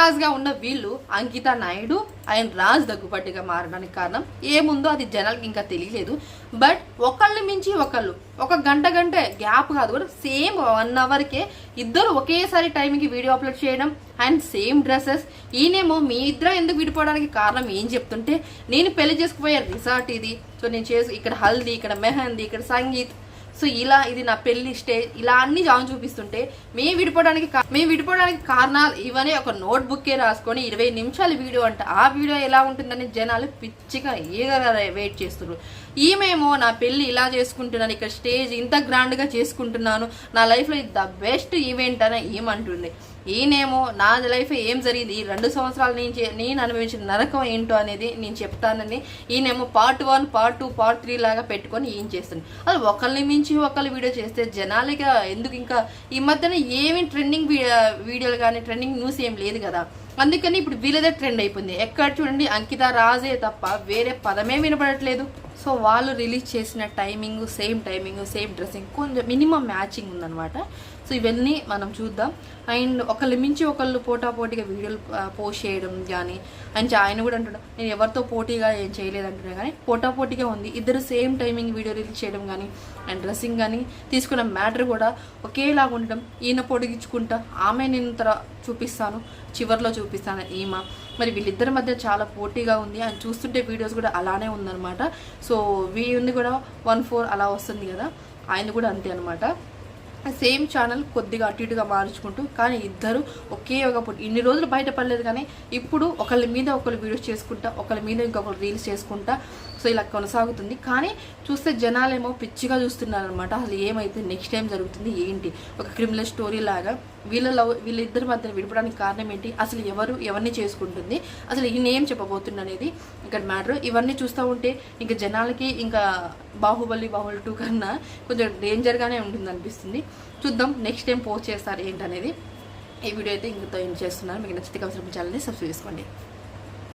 రాజుగా ఉన్న వీళ్ళు అంకిత నాయుడు ఆయన రాజ్ దగ్గుబాటిగా మారడానికి కారణం. ఏముందో అది జనాలకి ఇంకా తెలియలేదు. బట్ ఒకళ్ళని మించి ఒకళ్ళు ఒక గంట గంట గ్యాప్ కాదు కూడా సేమ్ వన్ అవర్కే ఇద్దరు ఒకేసారి టైంకి వీడియో అప్లోడ్ చేయడం అండ్ సేమ్ డ్రెస్సెస్. ఈయనేమో మీ ఇద్దరు ఎందుకు విడిపోవడానికి కారణం ఏం చెప్తుంటే నేను పెళ్ళి చేసుకుపోయే రిసార్ట్ ఇది. సో నేను చేసు ఇక్కడ హల్దీ ఇక్కడ మెహందీ ఇక్కడ సంగీత్ సో ఇలా ఇది నా పెళ్ళి స్టేజ్ ఇలా అన్ని జాన్ చూపిస్తుంటే మేము విడిపోవడానికి మేము విడిపోవడానికి కారణాలు ఇవన్నీ ఒక నోట్ బుక్కే రాసుకొని ఇరవై నిమిషాల వీడియో అంట ఆ వీడియో ఎలా ఉంటుందని జనాలు పిచ్చిగా ఏదైనా వెయిట్ చేస్తున్నారు ఈమెమో నా పెళ్ళి ఇలా చేసుకుంటున్నాను ఇక్కడ స్టేజ్ ఇంత గ్రాండ్గా చేసుకుంటున్నాను నా లైఫ్లో ఇది ద బెస్ట్ ఈవెంట్ అని ఏమంటుంది ఈయనేమో నా లైఫ్ ఏం జరిగింది ఈ రెండు సంవత్సరాలు నేను చే- నేను అనుభవించిన నరకం ఏంటో అనేది నేను చెప్తానని ఈయనేమో part one part two part three లాగా పెట్టుకొని ఏం చేస్తుంది. అది ఒకరిని మించి ఒకళ్ళు వీడియో చేస్తే జనాలుగా ఎందుకు ఇంకా ఈ మధ్యన ఏమి ట్రెండింగ్ వీడియోలు కానీ ట్రెండింగ్ న్యూస్ ఏం లేదు కదా. అందుకని ఇప్పుడు వీళ్ళదే ట్రెండ్ అయిపోయింది. ఎక్కడ చూడండి అంకిత రాజే తప్ప వేరే పదమే వినపడట్లేదు. సో వాళ్ళు రిలీజ్ చేసిన timing same timing same dressing కొంచెం మినిమం మ్యాచింగ్ ఉందనమాట సో ఇవన్నీ మనం చూద్దాం. అండ్ ఒకళ్ళు మించి ఒకళ్ళు పోటా పోటీగా వీడియోలు పోస్ట్ చేయడం కానీ అండ్ ఆయన కూడా అంటున్నాడు నేను ఎవరితో పోటీగా ఏం చేయలేదు అంటున్నా కానీ పోటాపోటీగా ఉంది. ఇద్దరు సేమ్ టైమింగ్ వీడియో రిలీజ్ చేయడం కానీ అండ్ డ్రెస్సింగ్ కానీ తీసుకున్న మ్యాటర్ కూడా ఒకేలాగా ఉండడం ఈయన పొడిగించుకుంటా ఆమె నేను తర చూపిస్తాను. చివర్లో చూపిస్తాను ఈమె. మరి వీళ్ళిద్దరి మధ్య చాలా పోటీగా ఉంది. అండ్ చూస్తుంటే వీడియోస్ కూడా అలానే ఉందన్నమాట. సో వీడిని కూడా వన్ ఫోర్ అలా వస్తుంది కదా. ఆయన కూడా అంతే అనమాట సేమ్ ఛానల్ కొద్దిగా అటు ఇటుగా మార్చుకుంటూ కానీ ఇద్దరు ఒకే ఒక ఇన్ని రోజులు బయటపడలేదు కానీ ఇప్పుడు ఒకళ్ళ మీద ఒకళ్ళు వీడియోస్ చేసుకుంటా ఒకళ్ళ మీద ఇంకొకరు రీల్స్ చేసుకుంటా సో ఇలా కొనసాగుతుంది. కానీ చూస్తే జనాలేమో పిచ్చిగా చూస్తున్నారు అనమాట అసలు ఏమైతే నెక్స్ట్ టైం జరుగుతుంది ఏంటి? ఒక క్రిమినల్ స్టోరీ లాగా వీళ్ళ లవ్ వీళ్ళిద్దరి మధ్య విడిపడానికి కారణం ఏంటి? అసలు ఎవరు ఎవరిని చేసుకుంటుంది? అసలు ఈయన ఏం చెప్పబోతుంది అనేది ఇక్కడ మ్యాటర్ ఇవన్నీ చూస్తూ ఉంటే ఇంకా జనాలకి ఇంకా బాహుబలి బాహుబలి టూ కన్నా కొంచెం డేంజర్గానే ఉంటుంది అనిపిస్తుంది చూద్దాం నెక్స్ట్ టైం పోస్ట్ చేస్తారు ఏంటనేది. ఈ వీడియో అయితే ఇంకతో ఏం చేస్తున్నారు మీకు నచ్చితే కవసరం ఛానల్ని సబ్స్క్రైబ్ చేసుకోండి.